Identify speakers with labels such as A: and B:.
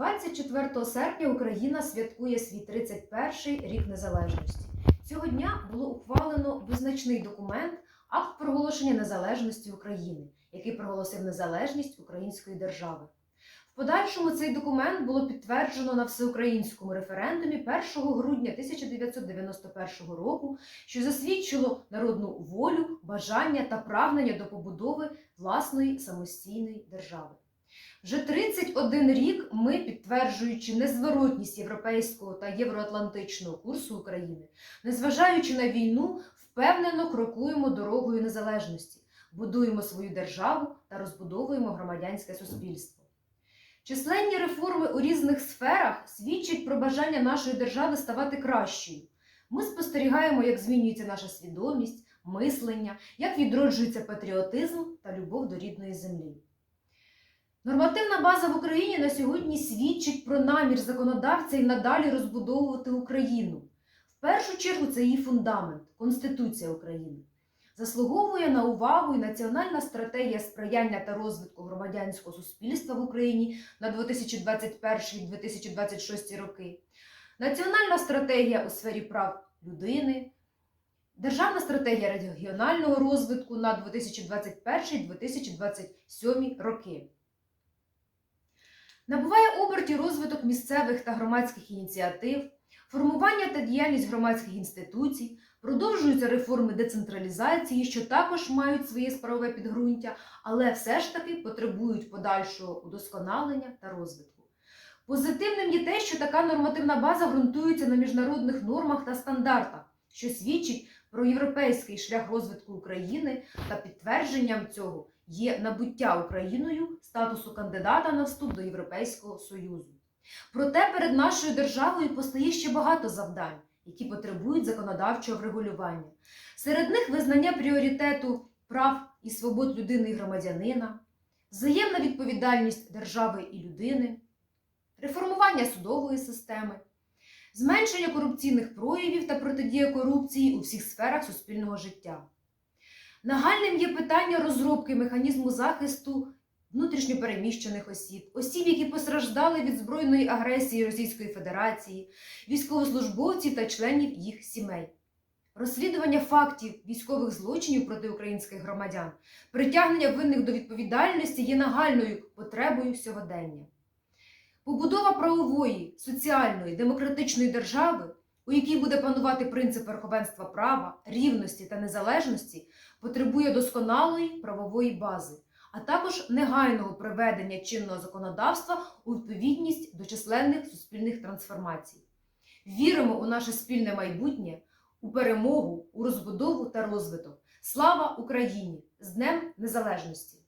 A: 24 серпня Україна святкує свій 31-й рік незалежності. Цього дня було ухвалено визначний документ Акт проголошення незалежності України, який проголосив незалежність української держави. В подальшому цей документ було підтверджено на всеукраїнському референдумі 1 грудня 1991 року, що засвідчило народну волю, бажання та прагнення до побудови власної самостійної держави. Вже 31 рік ми, підтверджуючи незворотність європейського та євроатлантичного курсу України, незважаючи на війну, впевнено крокуємо дорогою незалежності, будуємо свою державу та розбудовуємо громадянське суспільство. Численні реформи у різних сферах свідчать про бажання нашої держави ставати кращою. Ми спостерігаємо, як змінюється наша свідомість, мислення, як відроджується патріотизм та любов до рідної землі. Нормативна база в Україні на сьогодні свідчить про намір законодавця і надалі розбудовувати Україну. В першу чергу це її фундамент Конституція України. Заслуговує на увагу і Національна стратегія сприяння та розвитку громадянського суспільства в Україні на 2021-2026 роки, Національна стратегія у сфері прав людини, Державна стратегія регіонального розвитку на 2021-2027 роки. Набуває оберті розвиток місцевих та громадських ініціатив, формування та діяльність громадських інституцій, продовжуються реформи децентралізації, що також мають своє справове підґрунтя, але все ж таки потребують подальшого удосконалення та розвитку. Позитивним є те, що така нормативна база ґрунтується на міжнародних нормах та стандартах, що свідчить про європейський шлях розвитку України та підтвердженням цього є набуття Україною статусу кандидата на вступ до Європейського Союзу. Проте перед нашою державою постає ще багато завдань, які потребують законодавчого врегулювання. Серед них визнання пріоритету прав і свобод людини і громадянина, взаємна відповідальність держави і людини, реформування судової системи, зменшення корупційних проявів та протидія корупції у всіх сферах суспільного життя. Нагальним є питання розробки механізму захисту внутрішньопереміщених осіб, осіб, які постраждали від збройної агресії Російської Федерації, військовослужбовців та членів їх сімей. Розслідування фактів військових злочинів проти українських громадян, притягнення винних до відповідальності є нагальною потребою сьогодення. Побудова правової, соціальної, демократичної держави, у якій буде панувати принцип верховенства права, рівності та незалежності, потребує досконалої правової бази, а також негайного приведення чинного законодавства у відповідність до численних суспільних трансформацій. Віримо у наше спільне майбутнє, у перемогу, у розбудову та розвиток. Слава Україні! З Днем Незалежності!